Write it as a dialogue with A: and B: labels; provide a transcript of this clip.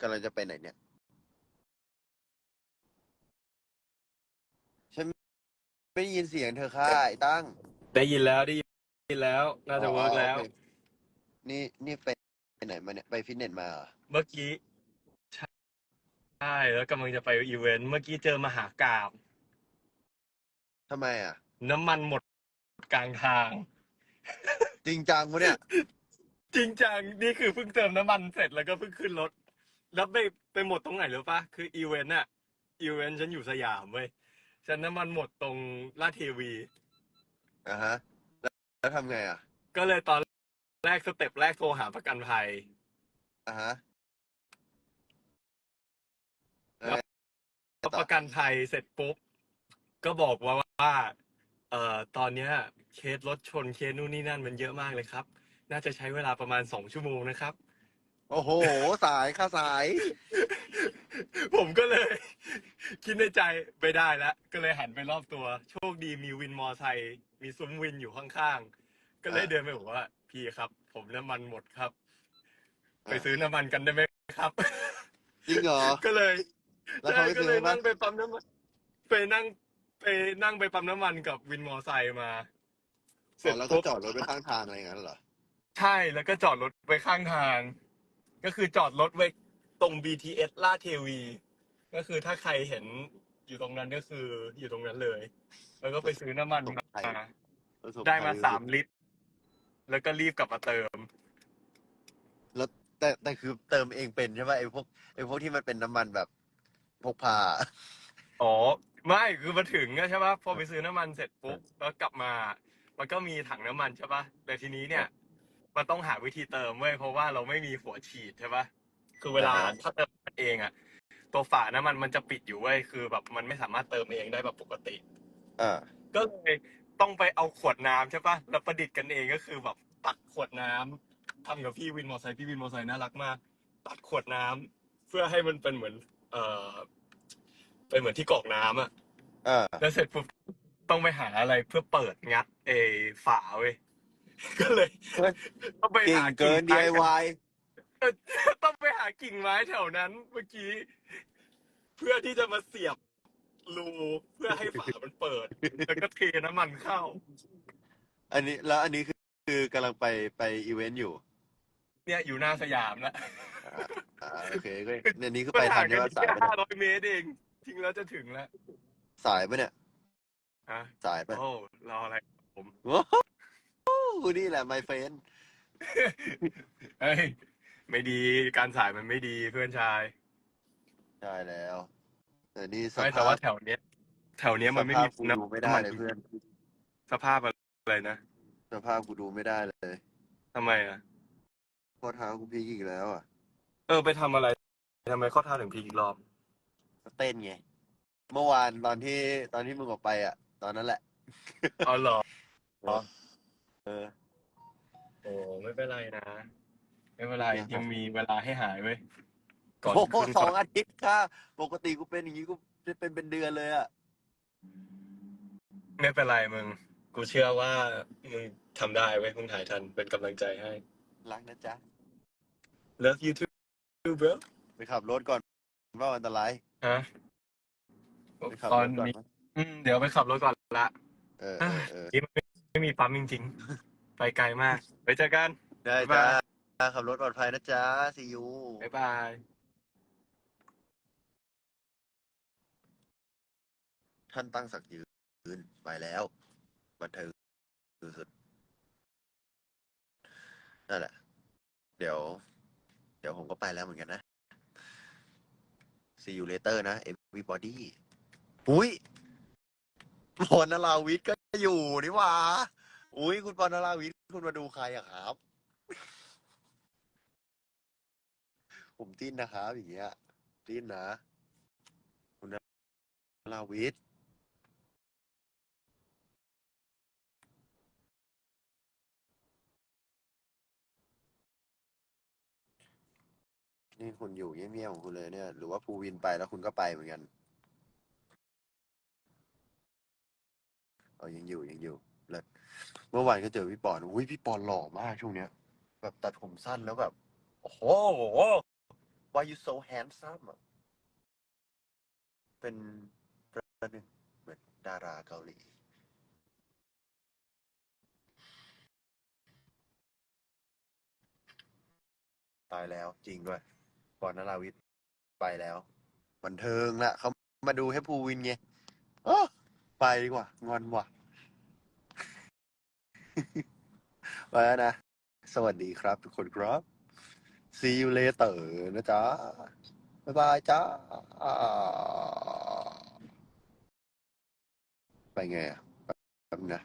A: กำลังจะไปไหนเนี่ย ฉันไม่ได้ยินเสียงเธอค่ะไอ้ตั้ง
B: ได้ยินแล้วได้ยินแล้ว น่าจะเวิร์กแล้ว
A: อ๋อโอเคนี่นี่ไปไปไหนมาเนี่ย ไปฟิตเนสมาเหรอ
B: เมื่อกี้ใช่ใช่แล้วกำลังจะไปอีเวนต์เมื่อกี้เจอมหากราบ
A: ทำไมอะ
B: น้ำมันหมดกลางทาง
A: จริงจังวะเนี่ย
B: จริงจังนี่คือเพิ่งเติมน้ำมันเสร็จแล้วก็เพิ่งขึ้นรถ แล้วไปไปหมดตรงไหนหรือปะคืออีเวนต์อะอีเวนต์ฉันอยู่สยามเว้ยฉันน้ำมันหมดตรงลาดเทวี
A: อ่าฮะ แล้วแล้วทำไงอะ
B: ก็เลยตอนแรกสเต็ปแรกโทรหาประกันภัย
A: อ่าฮะ
B: แล้วพอประกันภัยเสร็จปุ๊บ ก็บอกว่าว่า เอ่อตอนเนี้ยเคสรถชนเคสนู่นนี่นั่นมันเยอะมากเลยครับ น่าจะใช้เวลาประมาณสองชั่วโมงนะครับ
A: โอ้โห สายค่าสาย
B: ผมก็เลย คิดในใจไปได้แล้ว ก็เลยหันไปรอบตัว โชคดีมีวินมอไซค์มีซุ้มวินอยู่ข้างๆ ก็เลย
A: อ่า
B: เดินไปบอกว่า พี่ครับ ผมน้ำมันหมดครับ ไป
A: อ่า
B: ซื้อน้ำมันกันได้ไหมครับ
A: จริงเหรอ
B: ก็เลย
A: แล้วเขาไป
B: ก็
A: ซื้
B: เล
A: อยปะ
B: นั่งไปปั๊มน้ำมันไปนั่งไปนั่งไปปั๊มน้ำมันกับวินมอไซค์มาเสร็จ
A: อ๋อแล้วก็
B: ปุ๊บ
A: จอดรถไว้ข้างทางอะไรอย่างนั้นเหรอ
B: ใช่แล้วก็จอดรถไว้ข้างทาง ก็คือจอดรถไว้ตรง BTS ลาดเทวี ก็คือถ้าใครเห็นอยู่ตรงนั้นก็คืออยู่ตรงนั้นเลย แล้วก็ไปซื้อน้ำมันมา
A: ประสบ
B: ได้มา
A: ภัย
B: สามลิตร แล้วก็รีบกลับมาเติม
A: แล้วแต่แต่คือเติมเองเป็นใช่ป่ะไอ้พวกไอ้พวกที่มันเป็นน้ำมันแบบพกพา
B: อ๋อ ไม่คือมาถึงอะใช่ปะพอไปซื้อน้ำมันเสร็จปุ๊บแล้วกลับมา มันก็มีถังน้ำมันใช่ปะแต่ทีนี้เนี่ย มันต้องหาวิธีเติมเว้ยเพราะว่าเราไม่มีหัวฉีดใช่ปะคือเวลา
A: อ่าฮะ
B: ถ้าเติมเองอะตัวฝาน้ำมันมันจะปิดอยู่เว้ยคือแบบมันไม่สามารถเติมเองได้แบบปกติ
A: อ่า
B: ก็เลยต้องไปเอาขวดน้ำใช่ปะแล้วประดิษฐ์กันเองก็คือแบบตัดขวดน้ำทำกับพี่วินมอเตอร์ไซค์พี่วินมอเตอร์ไซค์น่ารักมาก ตัดขวดน้ำเพื่อให้มันเป็นเหมือน เอ่อเป็นเหมือนที่กรอกน้ำอะ
A: อ่า
B: แล้วเสร็จปุ๊บต้องไปหาอะไรเพื่อเปิดงัดเอฝาเว้ย ก็เลย
A: เฮ้ย
B: ต้องไป
A: เก่ง
B: หา
A: เกิน
B: ไม้
A: DIY
B: เออต้องไปหากิ่งไม้แถวนั้น เมื่อกี้ เพื่อที่จะมาเสียบรูเพื่อให้ฝามันเปิด แล้วก็เทน้ำมันเข้า
A: อันนี้แล้วอันนี้คือคือกำลังไปไปอีเวนต์อยู่
B: เนี่ยอยู่หน้าสยามนะ
A: อ่าอ่าโอเคก็เนี่ยนี้คือไปทันใช่ไหมสาย
B: แค่
A: ปะ
B: ห้า
A: เนี่ย
B: ร้อยเมตรเองจริงแล้วจะถึงแล้ว
A: สายปะเนี่ย
B: ฮะ
A: สายปะ
B: โอ้รออะไร
A: โอ้โห นี่แหละ my friend
B: เฮ้ย ไม่ดีการสายมันไม่ดีเพื่อนชาย
A: ใช่แล้วแต่นี่ส
B: ไม่แต่
A: ภา
B: ว่า
A: พ
B: แถวเนี้ย แถวเนี้ยมันไม่
A: สภา
B: มี
A: พกูดูไม่ได้เลยเพื่อน
B: สภาพอะไรนะ
A: สภาพกูดูไม่ได้เลย
B: ทำไมอะ
A: ข้อเท้ากูพลิกอีกแล้วอะ
B: เออไปทำอะไรทำไมข้อเท้าถึงพลิกอีกรอบ
A: ก็เต้นไง เมื่อวานตอนที่ตอนที่มึงออกไปอะ ตอนนั้นแหละ
B: อ๋อเหรออ๋อ
A: เอ อ
B: โอ้ไม่เป็นไรนะ ไม่เป็นไรยังมีเวลาให้หายเว้ยก่อน
A: โอ้โห
B: ขึ้น
A: ส
B: ก่
A: อ
B: องน
A: อาทิตย์ค่ะ ปกติกูเป็นอย่างนี้กูจะเป็นเป็นเดือนเลยอะ
B: ไม่เป็นไรมึง กูเชื่อว่ามึงทำได้เว้ยมึงถ่ายทันเป็นกำลังใจให้
A: รักนะจ๊ะ
B: Love you too bro
A: ไปขับรถก่อนว่าอันตราย
B: ฮะ
A: ไปขับ
B: ตอ
A: ร
B: น
A: ถก่อน
B: นี้
A: นะ
B: อืมเดี๋ยวไปขับรถก่อนละ
A: เออเออเออ
B: นี่ไม่ ไม่มีปั๊มจริงๆ ไปไกลมาก ไปเจอกัน
A: ได้
B: บ๊าย
A: จ้า
B: บาย
A: ขับรถปลอดภัยนะจ๊ะซียู
B: บ๊ายบาย
A: ท่านตั้งศักดิ์ยืนไปแล้วบันเทิงสุดๆนั่นแหละ เดี๋ยว เดี๋ยวผมก็ไปแล้วเหมือนกันนะ see you later นะ everybody อุ้ย ปอนนราวิทย์ก็อยู่นี่หว่า อุ้ยคุณปอนนราวิทย์คุณมาดูใครอะครับ ผมติ้นนะครับอย่างเงี้ยติ้นนะ คุณนราวิทย์นี่คุณอยู่เงียบๆของคุณเลยเนี่ย หรือว่าภูวินไปแล้วคุณก็ไปเหมือนกัน เอายังอยู่ยังอยู่แล้วเมื่อวานก็เจอพี่ปอนอุ้ยพี่ปอนหล่อมากช่วงเนี้ย แบบตัดผมสั้นแล้วแบบ โอ้โห why you so handsome อะเป็นประหนึ่งเหมือนดาราเกาหลีตายแล้วจริงด้วยปอนนราวิทย์ไปแล้ว บันเทิงละเขามาดูให้ภูวินไงอ้อ ไปดีกว่างอนว่ะไปแล้วนะ สวัสดีครับทุกคนครับ see you later นะจ๊ะ บ๊ายบายจ้า ไปไงอะแป๊บนึงนะ